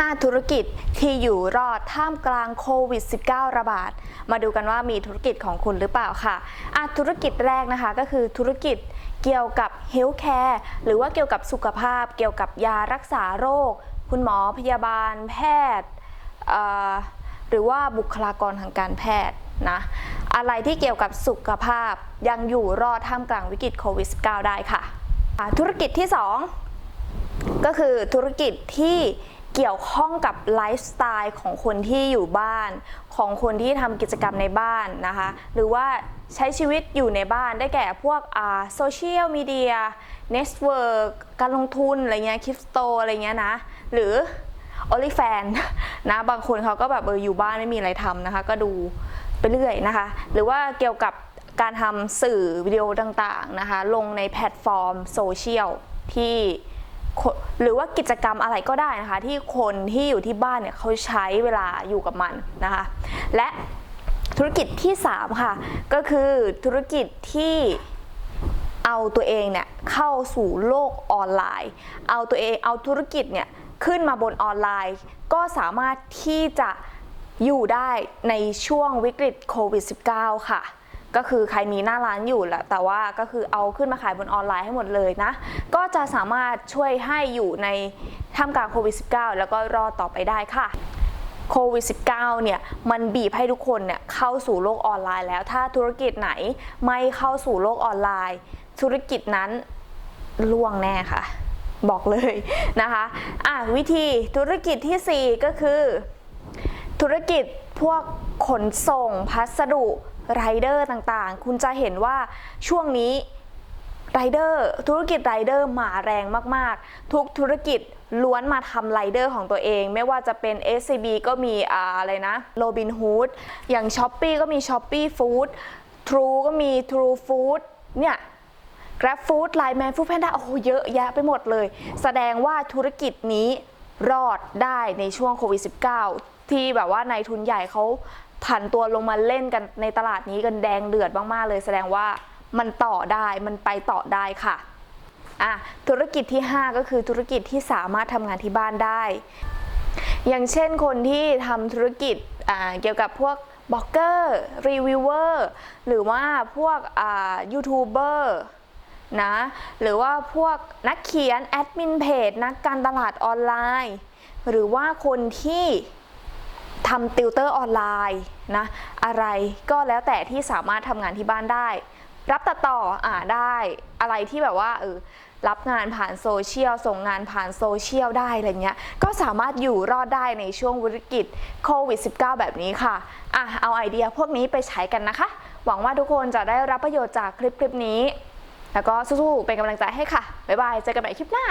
5 ธุรกิจที่อยู่รอดท่ามกลางโควิด -19 ระบาด มาดูกันว่ามีธุรกิจของคุณหรือเปล่าค่ะอะธุรกิจแรกนะคะก็คือธุรกิจเกี่ยวกับเฮลท์แคร์หรือว่าเกี่ยวกับสุขภาพ เกี่ยวกับยารักษาโรค คุณหมอพยาบาล แพทย์ หรือว่าบุคลากรทางการแพทย์นะอะไรที่เกี่ยวกับสุขภาพยังอยู่รอดท่ามกลางวิกฤตโควิด -19 ได้ค่ะอะธุรกิจที่ 2 ก็คือธุรกิจที่ เกี่ยวข้องกับไลฟ์สไตล์ของคนที่อยู่บ้านของคนที่ทำกิจกรรมในบ้านนะคะ หรือว่าใช้ชีวิตอยู่ในบ้านได้แก่พวกโซเชียลมีเดียเน็ตเวิร์กการลงทุนอะไรเงี้ยคริปโตอะไรเงี้ยนะ หรือ o อลิแฟนนะบางคนเขาก็แบบเอออยู่บ้านไม่มีอะไรทำนะคะ ก็ดูไปเรื่อยนะคะ หรือว่าเกี่ยวกับการทำสื่อวิดีโอต่างๆนะคะ ลงในแพลตฟอร์มโซเชียลที่ หรือว่ากิจกรรมอะไรก็ได้นะคะ ที่คนที่อยู่ที่บ้านเนี่ยเขาใช้เวลาอยู่กับมันนะคะ และธุรกิจที่3ค่ะก็คือธุรกิจที่เอาตัวเองเนี่ยเข้าสู่โลกออนไลน์ เอาตัวเองเอาธุรกิจเนี่ยขึ้นมาบนออนไลน์ ก็สามารถที่จะอยู่ได้ในช่วงวิกฤตโควิด -19 ค่ะ ก็คือใครมีหน้าร้านอยู่แหละแต่ว่าก็คือเอาขึ้นมาขายบนออนไลน์ให้หมดเลยนะ ก็จะสามารถช่วยให้อยู่ในท่ามกลางโควิด -19 แล้วก็รอดต่อไปได้ค่ะโควิด -19 เนี่ยมันบีบให้ทุกคนเนี่ยเข้าสู่โลกออนไลน์แล้ว ถ้าธุรกิจไหนไม่เข้าสู่โลกออนไลน์ ธุรกิจนั้นล่วงแน่ค่ะ บอกเลยนะคะอะวิธีธุรกิจทีสี่4 ก็คือ ธุรกิจพวกขนส่งพัสดุ ไรเดอร์ต่างๆ คุณจะเห็นว่าช่วงนี้ไรเดอร์ธุรกิจไรเดอร์มาแรงมากๆ ทุกธุรกิจล้วนมาทำไรเดอร์ของตัวเอง ไม่ว่าจะเป็น SCB ก็มีอะไรนะโ b บินฮูดอย่าง s h อ p e e ก็มี s h อ p e e Food True ก็มี True Food เนี่ย Grab Food Line Man Food Panda โอ้โหเยอะแยะไปหมดเลย แสดงว่าธุรกิจนี้รอดได้ในช่วงโควิด -19 ที่แบบว่านายทุนใหญ่เขา ผันตัวลงมาเล่นกันในตลาดนี้กันแดงเดือดมากๆเลย แสดงว่ามันต่อได้มันไปต่อได้ค่ะอะธุรกิจที่ 5 ก็คือธุรกิจที่สามารถทำงานที่บ้านได้ อย่างเช่นคนที่ทำธุรกิจอ่าเกี่ยวกับพวกบล็อกเกอร์รีวิวเวอร์หรือว่าพวกอ่ายูทูบเบอร์นะหรือว่าพวกนักเขียนแอดมินเพจนักการตลาดออนไลน์ หรือว่าคนที่ ทำติวเตอร์ออนไลน์นะอะไรก็แล้วแต่ที่สามารถทำงานที่บ้านได้ รับตัดต่ออ่าได้อะไรที่แบบว่าเออรับงานผ่านโซเชียลส่งงานผ่านโซเชียลได้อะไรเงี้ยก็สามารถอยู่รอดได้ในช่วงวิกฤตโควิด -19 แบบนี้ค่ะอะ เอาไอเดียพวกนี้ไปใช้กันนะคะ หวังว่าทุกคนจะได้รับประโยชน์จากคลิปคลิปนี้ แล้วก็สู้ๆเป็นกำลังใจให้ค่ะ บ๊ายบาย เจอกันใหม่คลิปหน้า